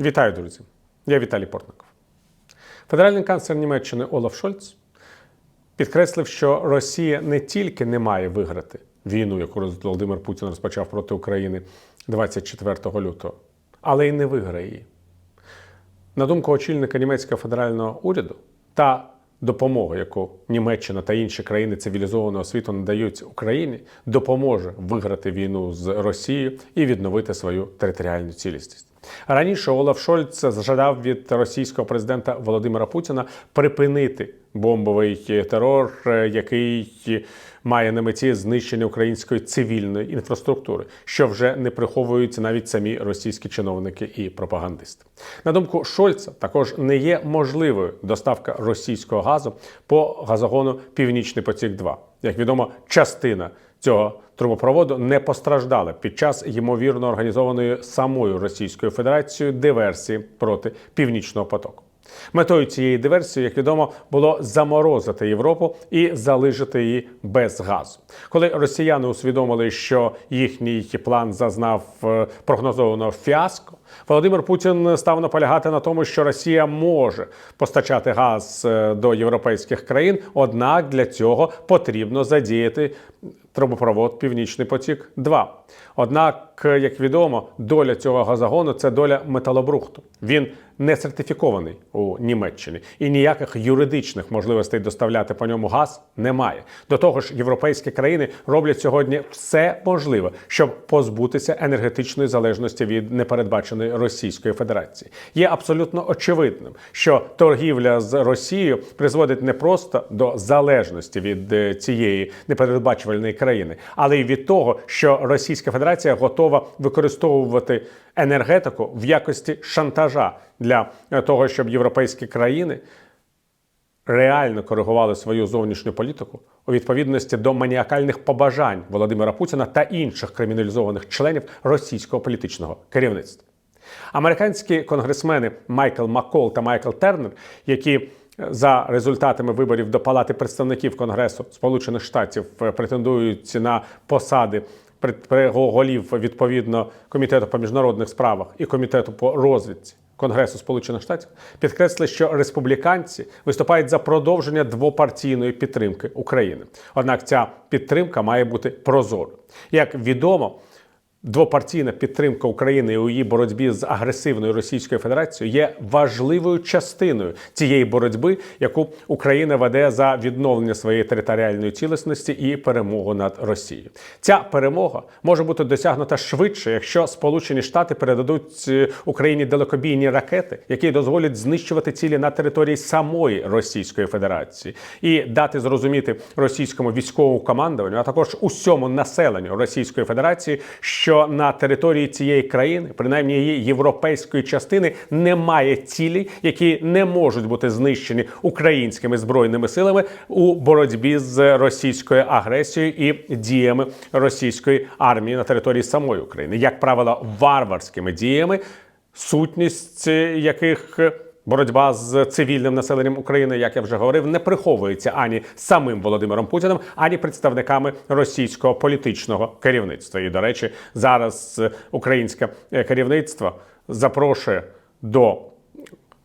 Вітаю, друзі! Я Віталій Портников. Федеральний канцлер Німеччини Олаф Шольц підкреслив, що Росія не тільки не має виграти війну, яку Володимир Путін розпочав проти України 24 лютого, але й не виграє її. На думку очільника німецького федерального уряду, та допомога, яку Німеччина та інші країни цивілізованого світу надають Україні, допоможе виграти війну з Росією і відновити свою територіальну цілісність. Раніше Олаф Шольц зажадав від російського президента Володимира Путіна припинити бомбовий терор, е, який має на меті знищення української цивільної інфраструктури, що вже не приховують навіть самі російські чиновники і пропагандисти. На думку Шольца, також не є можливою доставка російського газу по газогону Північний потік. 2 як відомо, частина цього трубопроводу не постраждала під час ймовірно організованої самою Російською Федерацією диверсії проти північного потоку. Метою цієї диверсії, як відомо, було заморозити Європу і залишити її без газу. Коли росіяни усвідомили, що їхній план зазнав е, прогнозованого фіаско, Володимир Путін став наполягати на тому, що Росія може постачати газ е, до європейських країн однак для цього потрібно задіяти трубопровод Північний потік. 2 однак, як відомо, доля цього газогону це доля металобрухту. Він не сертифікований у Німеччині і ніяких юридичних можливостей доставляти по ньому газ немає. До того ж, європейські країни роблять сьогодні все можливе, щоб позбутися енергетичної залежності від непередбаченої Російської Федерації. Є абсолютно очевидним, що торгівля з Росією призводить не просто до залежності від е, цієї непередбачувальної країни, але й від того, що Російська Федерація готова використовувати енергетику в якості шантажа для того, щоб європейські країни реально коригували свою зовнішню політику у відповідності до маніакальних побажань Володимира Путіна та інших криміналізованих членів російського політичного керівництва. Американські конгресмени Майкл Маккол та Майкл Тернер, які за результатами виборів до Палати представників Конгресу Сполучених Штатів претендують на посади голів відповідно комітету по міжнародних справах і комітету по розвідці Конгресу Сполучених Штатів, підкреслили, що республіканці виступають за продовження двопартійної підтримки України. Однак ця підтримка має бути прозорою. Як відомо. Двопартійна підтримка України у її боротьбі з агресивною Російською Федерацією є важливою частиною цієї боротьби, яку Україна веде за відновлення своєї територіальної цілісності і перемогу над Росією. Ця перемога може бути досягнута швидше, якщо Сполучені Штати передадуть е, Україні далекобійні ракети, які дозволять знищувати цілі на території самої Російської Федерації, і дати зрозуміти російському військовому командуванню, а також усьому населенню Російської Федерації, що що на території цієї країни, принаймні її європейської частини, немає цілей, які не можуть бути знищені українськими збройними силами у боротьбі з російською агресією і діями російської армії на території самої України, як правило, варварськими діями, сутність яких Боротьба з цивільним населенням України, як я вже говорив, не приховується ані самим Володимиром Путіним, ані представниками російського політичного керівництва. І, до речі, зараз українське керівництво запрошує до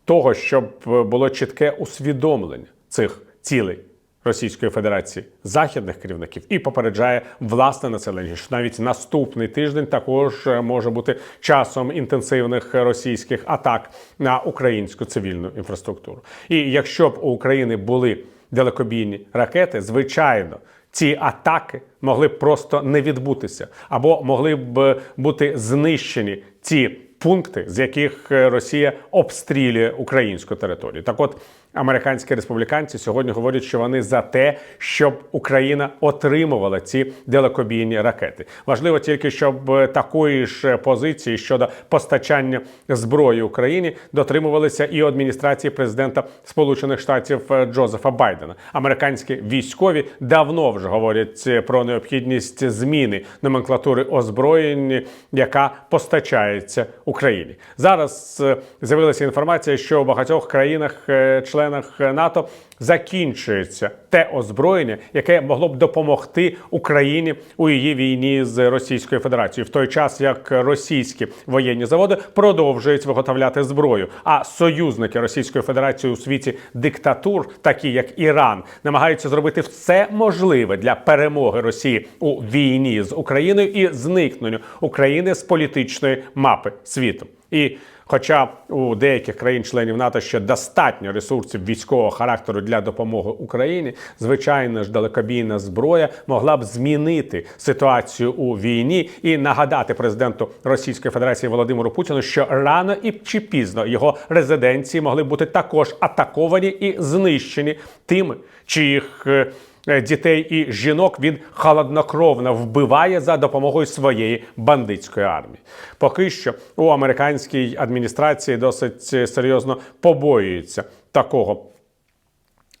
того, щоб було чітке усвідомлення цих цілей Російської Федерації західних керівників і попереджає власне населення, що навіть наступний тиждень також е, може бути часом інтенсивних російських атак на українську цивільну інфраструктуру. І якщо б у України були далекобійні ракети, звичайно. Ці атаки могли б просто не відбутися, або могли б бути знищені ці пункти, з яких е, Росія обстрілює українську територію. Так, от американські республіканці сьогодні говорять, що вони за те, щоб Україна отримувала ці далекобійні ракети. Важливо тільки, щоб е, такої ж позиції щодо постачання зброї Україні дотримувалися і адміністрації президента Сполучених Штатів е, Джозефа Байдена. Американські військові давно вже говорять про необхідність зміни номенклатури озброєнь, яка постачається Україні. Зараз е, з'явилася інформація, що у багатьох країнах член країнах-членах НАТО закінчується те озброєння, яке могло б допомогти Україні у її війні з Російською Федерацією, в той час як російські воєнні заводи продовжують виготовляти зброю. А союзники Російської Федерації у світі диктатур, такі як Іран, намагаються зробити все можливе для перемоги Росії у війні з Україною і зникненню України з політичної мапи світу. І Хоча у деяких країн-членів НАТО ще достатньо ресурсів військового характеру для допомоги Україні, звичайно ж, далекобійна зброя могла б змінити ситуацію у війні і нагадати президенту Російської Федерації Володимиру Путіну, що рано і чи пізно його резиденції могли бути також атаковані і знищені тими, чиїх е, дітей і жінок він холоднокровно вбиває за допомогою своєї бандитської армії. Поки що у американській адміністрації досить е, серйозно побоюються такого.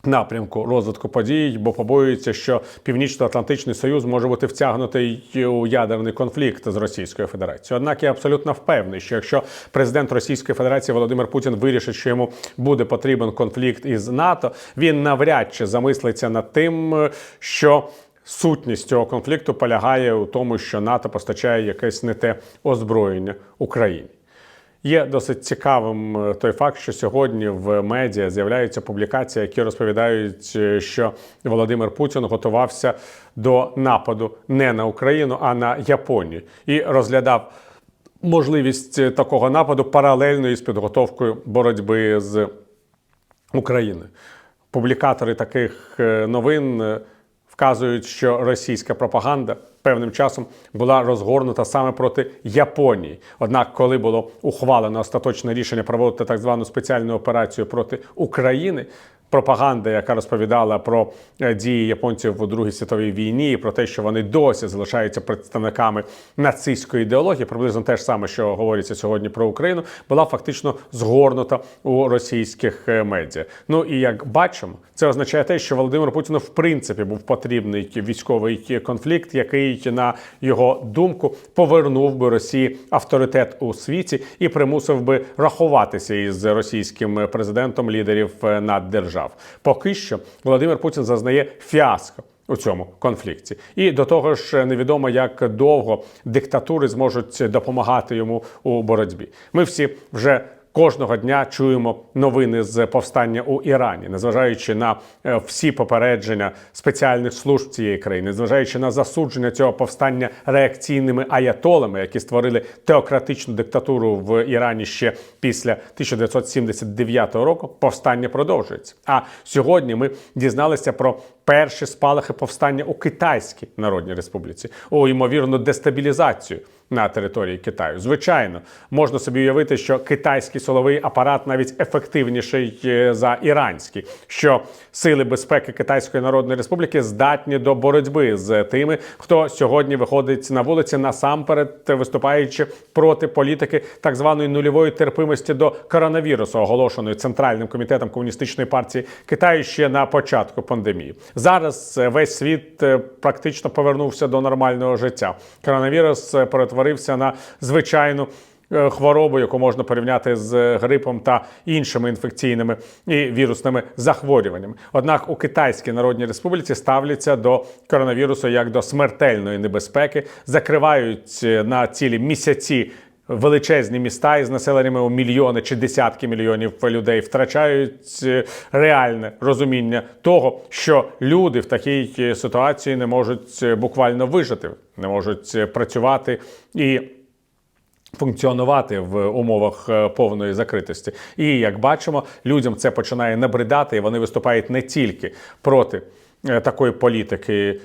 Напрямку розвитку подій, бо побоюються, що Північно-Атлантичний Союз може бути втягнутий у ядерний конфлікт з Російською Федерацією. Однак я абсолютно впевнений, що якщо президент Російської Федерації Володимир Путін вирішить, що йому буде потрібен конфлікт із НАТО, він навряд чи замислиться над тим, що сутність цього конфлікту полягає у тому, що НАТО постачає якесь не те озброєння Україні. Є досить цікавим е, той факт, що сьогодні в медіа з'являються публікації, які розповідають, е, що Володимир Путін готувався до нападу не на Україну, а на Японію, і розглядав можливість е, такого нападу паралельно із підготовкою боротьби з Україною. Публікатори таких новин вказують, що російська пропаганда певним часом була розгорнута саме проти Японії. Однак, коли було ухвалено остаточне рішення проводити так звану спеціальну операцію проти України. Пропаганда, яка розповідала про е, дії японців у Другій світовій війні, і про те, що вони досі залишаються представниками нацистської ідеології, приблизно те ж саме, що говориться сьогодні про Україну, була фактично згорнута у російських е, медіа. Ну і як бачимо, це означає те, що Володимиру Путіну в принципі був потрібний військовий конфлікт, який на його думку повернув би Росії авторитет у світі і примусив би рахуватися із російським президентом лідерів е, наддержав. Поки що Володимир Путін зазнає фіаско. У цьому конфлікті, і до того ж невідомо, як довго диктатури зможуть допомагати йому у боротьбі. Ми всі вже кожного дня чуємо новини з повстання у Ірані, незважаючи на е, всі попередження спеціальних служб цієї країни, незважаючи на засудження цього повстання реакційними аятолами, які створили теократичну диктатуру в Ірані ще після 1979 року, повстання продовжується. А сьогодні ми дізналися про перші спалахи повстання у Китайській Народній Республіці, у ймовірну дестабілізацію на території Китаю. Звичайно, можна собі уявити, що китайський силовий апарат навіть ефективніший е, за іранський, що сили безпеки Китайської Народної Республіки здатні до боротьби з тими, хто сьогодні виходить на вулиці насамперед, виступаючи проти політики так званої нульової терпимості до коронавірусу, оголошеної центральним комітетом комуністичної партії Китаю ще на початку пандемії. Зараз е, весь світ е, практично повернувся до нормального життя. Коронавірус е, перетворився на звичайну. е, Хворобу, яку можна порівняти з грипом та іншими інфекційними і вірусними захворюваннями. Однак у Китайській Народній Республіці ставляться до коронавірусу як до смертельної небезпеки, закривають е, на цілі місяці величезні міста із населеннями у мільйони чи десятки мільйонів людей втрачають е, реальне розуміння того, що люди в такій е, ситуації не можуть е, буквально вижити, не можуть працювати і. Функціонувати в умовах повної закритості, і як бачимо, людям це починає набридати, і вони виступають не тільки проти такої політики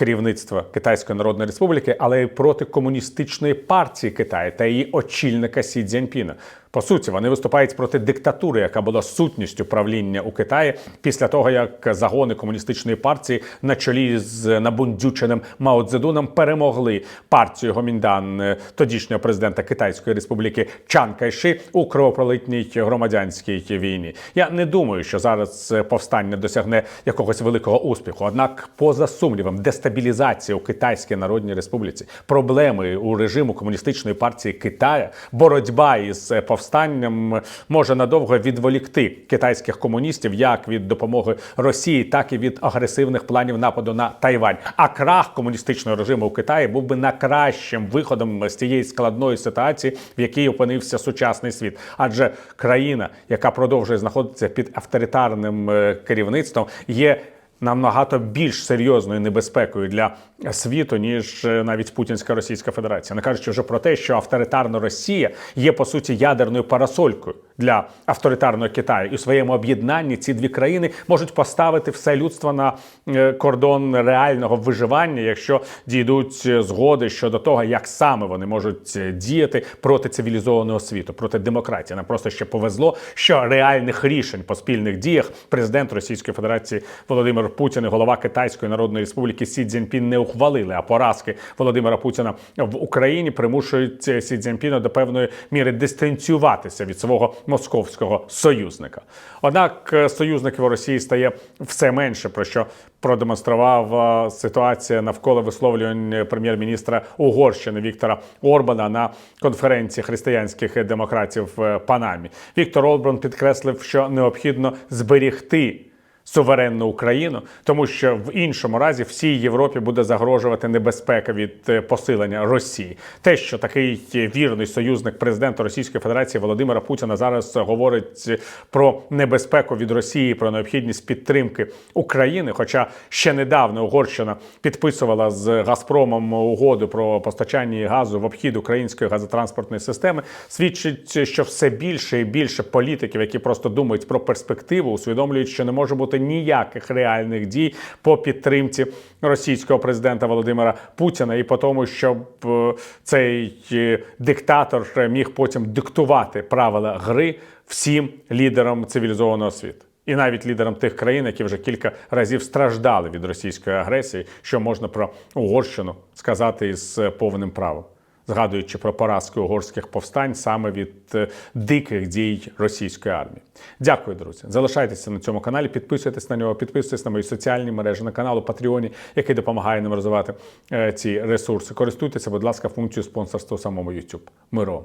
керівництва Китайської Народної Республіки, але й проти комуністичної партії Китаю та її очільника Сі Цзіньпіна. По суті, вони виступають проти диктатури, яка була сутністю правління у Китаї після того, як загони комуністичної партії на чолі з набундюченим Мао Цзедуном перемогли партію Гоміндан е, тодішнього президента Китайської Республіки Чан Кайши у кровопролитній громадянській війні. Я не думаю, що зараз е, повстання досягне якогось великого успіху. Однак, поза сумнівом, дестабілізація у Китайській Народній Республіці, проблеми у режиму комуністичної партії Китая, боротьба із е, повстанням повстанням може надовго відволікти китайських комуністів як від допомоги Росії, так і від агресивних планів нападу на Тайвань. А крах комуністичного режиму у Китаї був би найкращим виходом з цієї складної ситуації, в якій опинився сучасний світ. Адже країна, яка продовжує знаходитися під авторитарним е, керівництвом, є набагато більш серйозною небезпекою для світу, ніж е, навіть Путінська Російська Федерація. Не кажучи вже про те, що авторитарна Росія є по суті ядерною парасолькою для авторитарного Китаю, і у своєму об'єднанні ці дві країни можуть поставити все людство на е, кордон реального виживання, якщо дійдуть е, згоди щодо того, як саме вони можуть е, діяти проти цивілізованого світу, проти демократії. Нам просто ще повезло, що реальних рішень по спільних діях президент Російської Федерації Володимир Путін і голова Китайської Народної Республіки Сі Цзіньпін не ухвалили. А поразки Володимира Путіна в Україні примушують Сі Цзіньпіна до певної міри дистанціюватися від свого московського союзника. Однак е, союзників у Росії стає все менше, про що продемонстрував е, ситуація навколо висловлювань прем'єр-міністра Угорщини Віктора Орбана на конференції християнських демократів в Панамі. Віктор Орбан підкреслив, що необхідно зберігти суверенну Україну, тому що в іншому разі всій Європі буде загрожувати небезпека від е, посилення Росії. Те, що такий вірний союзник президента Російської Федерації Володимира Путіна зараз говорить про небезпеку від Росії, про необхідність підтримки України. Хоча ще недавно Угорщина підписувала з Газпромом угоду про постачання газу в обхід української газотранспортної системи, свідчить, що все більше і більше політиків, які просто думають про перспективу, усвідомлюють, що не може бути ніяких реальних дій по підтримці російського президента Володимира Путіна і по тому, щоб е, цей е, диктатор міг потім диктувати правила гри всім лідерам цивілізованого світу. І навіть лідерам тих країн, які вже кілька разів страждали від російської агресії, що можна про Угорщину сказати із повним правом, згадуючи про поразки угорських повстань саме від е, диких дій російської армії. Дякую, друзі. Залишайтеся на цьому каналі, підписуйтесь на нього, підписуйтесь на мої соціальні мережі, на канал у Патреоні, який допомагає нам розвивати е, ці ресурси. Користуйтеся, будь ласка, функцією спонсорства у самому YouTube. Миро.